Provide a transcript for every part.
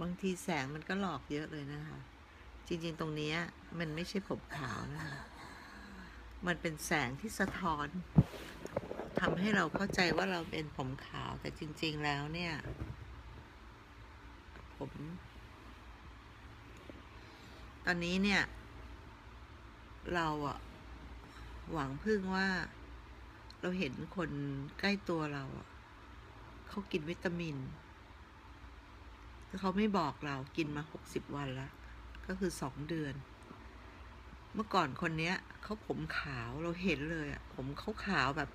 บางทีแสงมันก็หลอกเยอะเลยนะคะ จริงๆตรงนี้มันไม่ใช่ผมขาวนะคะ มันเป็นแสงที่สะท้อนทำให้เราเข้าใจว่าเราเป็นผมขาวแต่จริง ๆแล้วเนี่ย ผม ตอนนี้เนี่ย เราอะหวังพึ่งว่าเราเห็นคนใกล้ตัวเราอะเขากินวิตามิน เขาไม่บอกเรากินมาหกสิบวันแล้ว ก็คือสองเดือน เมื่อก่อนคนเนี้ยเขาผมขาวเราเห็นเลยอะผมเขาขาวแบบ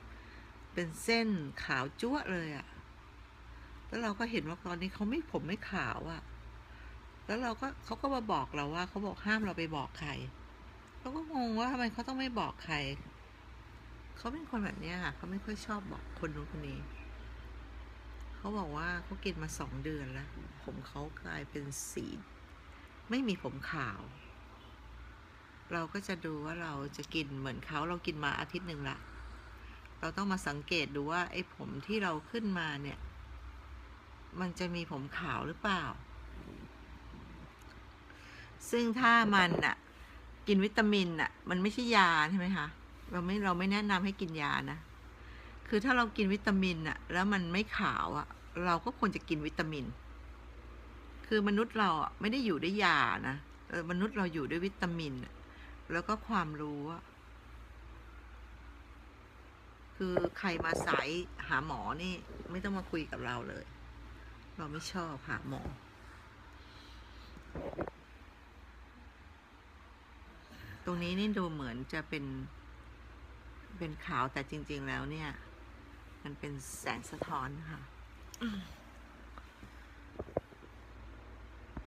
เป็นเส้นขาวจ้วเลยอะแล้วเราก็เห็นว่าตอนนี้เขาไม่ผมไม่ขาวอะแล้วเราก็เขาก็มาบอกเราว่าเขาบอกห้ามเราไปบอกใครเราก็งงว่าทำไมเขาต้องไม่บอกใครเขาเป็นคนแบบเนี้ยค่ะเขาไม่ค่อยชอบบอกคนนู้นคนนี้ เขาบอกว่าเขากินมาสองเดือนแล้ว ผมเขากลายเป็นสีไม่มีผมขาว เราก็จะดูว่าเราจะกินเหมือนเขาเรากินมาอาทิตย์หนึ่งละ เราต้องมาสังเกตดูว่าไอ้ผมที่เราขึ้นมาเนี่ย มันจะมีผมขาวหรือเปล่า ซึ่งถ้ามันอะกินวิตามินอะมันไม่ใช่ยาใช่ไหมคะเราไม่เราไม่แนะนำให้กินยานะ คือถ้าเรากินวิตามินอะแล้วมันไม่ขาวอะเราก็ควรจะกินวิตามิน คือมนุษย์เราอะไม่ได้อยู่ด้วยยานะเออมนุษย์เราอยู่ด้วยวิตามิน แล้วก็ความรู้คือใครมาสายหาหมอนี่ ไม่ต้องมาคุยกับเราเลย เราไม่ชอบหาหมอตรงนี้นี่ดูเหมือนจะเป็น เป็นขาวแต่จริง ๆ แล้วเนี่ย มันเป็นแสงสะท้อนค่ะ